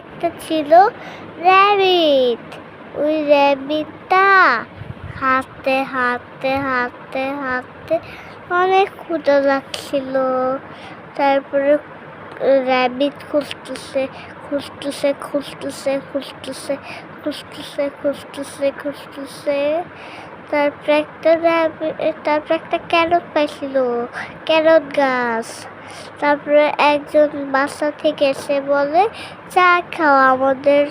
একটা ছিল র্যাবিট ওই র্যাবিটটা হাঁটতে হাঁটতে হাঁটতে হাঁটতে অনেক ক্ষুদা লাগছিল। তারপরে র্যাবিট খুঁজতেছে খুঁজতেছে খুঁজতেছে খুঁজতেছে খুঁজতেছে খুঁজতেছে খুঁজতেছে। তারপরে একটা র্যাবিট তারপরে একটা ক্যারট পাইছিল ক্যারট গাছ। তারপরে একজন বাসা থেকে এসে বলে, চা খাও আমাদের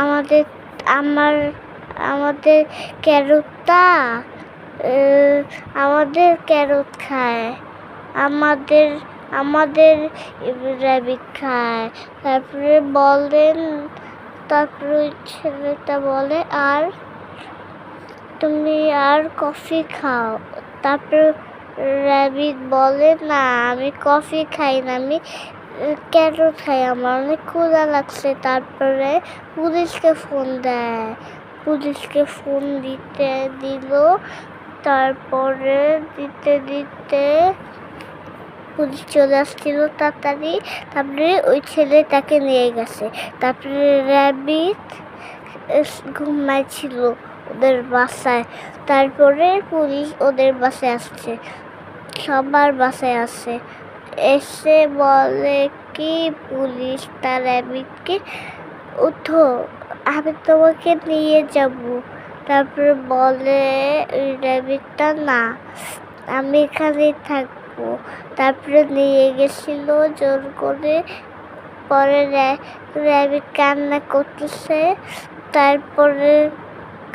আমাদের, আমার, আমাদের ক্যারটটা আমাদের ক্যারট খায়, আমাদের আমাদের র্যাবিট খায়। তারপরে বলেন, তারপরে ছেলেটা বলে, আর তুমি আর কফি খাও। তারপর র্যাবিট বলে, না, আমি কফি খাই না, আমি ক্যারট খাই? আমার অনেক ক্ষুধা লাগছে। তারপরে পুলিশকে ফোন দেয়। পুলিশকে ফোন দিতে দিল। তারপরে দিতে দিতে পুলিশ চলে আসছিল তাড়াতাড়ি। তারপরে ওই ছেলে তাকে নিয়ে গেছে। তারপরে র্যাবিট ঘুমাইছিল ওদের বাসায়। তারপরে পুলিশ ওদের বাসায় আসছে। সবার বাসায় আসে এসে বলে কি, পুলিশ তার র্যাবিটকে উঠো, আমি তোমাকে নিয়ে যাব। তারপরে বলে র্যাবিটটা না, আমি এখানেই থাকব। তারপরে নিয়ে গেছিল, জোর করে। পরে র্যাবিট কান্না করতেছে, তারপরে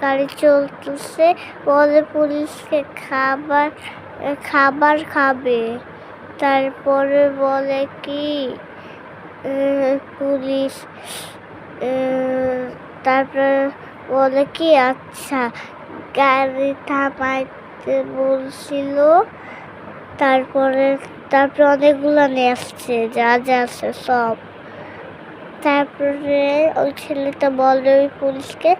গাড়ি চলতেছে। বলে, পুলিশকে খাবার খাবার খাবে। তারপরে বলে কি? পুলিশ তারপরে বলে কি? আচ্ছা গাড়ি থামাইতে বলছিল। তারপরে তারপরে অনেকগুলো নিয়ে আসছে, যা যা আছে সব। তারপরে ওই ছেলেটা বলে ওই পুলিশকে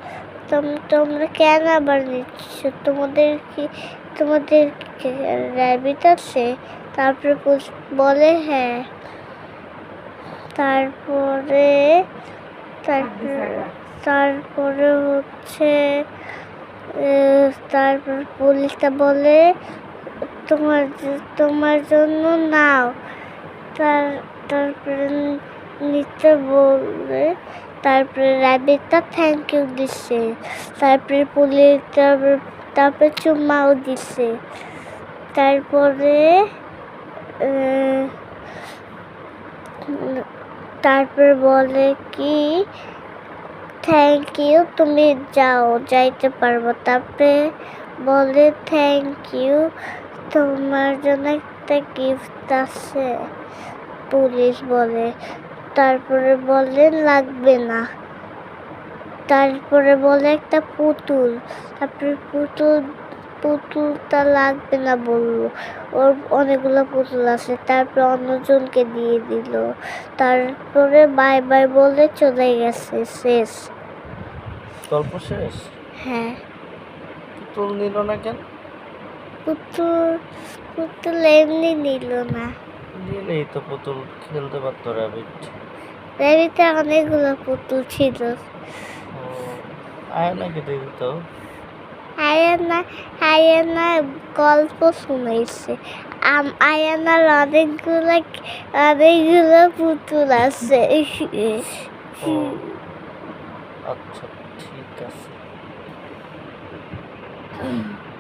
তোমরা কেন আবার নিচ্ছ? তোমাদের কি, তোমাদের র্যাবিট আছে? তারপরে বলে হ্যাঁ। তারপরে তারপরে তারপরে হচ্ছে তারপর পুলিশটা বলে, তোমার তোমার জন্য নাও। তার, তারপরে নিতে বলে তারপরে র্যাবিটটা থ্যাংক ইউ দিচ্ছে। তারপরে পুলিশ তারপরে চুম্মাও দিচ্ছে। তারপরে তারপর বলে কি থ্যাংক ইউ তুমি যাও, যাইতে পারব। তারপরে বলে থ্যাংক ইউ তোমার জন্য একটা গিফট আছে। পুলিশ বলে তারপরে বলে লাগবে না। তারপরে বলে একটা পুতুল। তারপরে পুতুল পুতুলটা লাগবে না বলল। ওর অনেকগুলো পুতুল আছে। তারপরে অন্যজনকে দিয়ে দিল। তারপরে বাই বাই বলে চলে গেছে। শেষ। গল্প শেষ? হ্যাঁ। পুতুল নিল না কেন? পুতুল পুতুল এমনি নিল না। নিলেই তো পুতুল খেলতে পারতো র্যাবিট র্যাবিতে অনেকগুলো পুতুল ছিল। আয়নাকে দিত আয়ানা আয়ানা গল্প আম আয়ানার অনেকগুলো অনেকগুলো পুতুল আছে। আচ্ছা ঠিক আছে।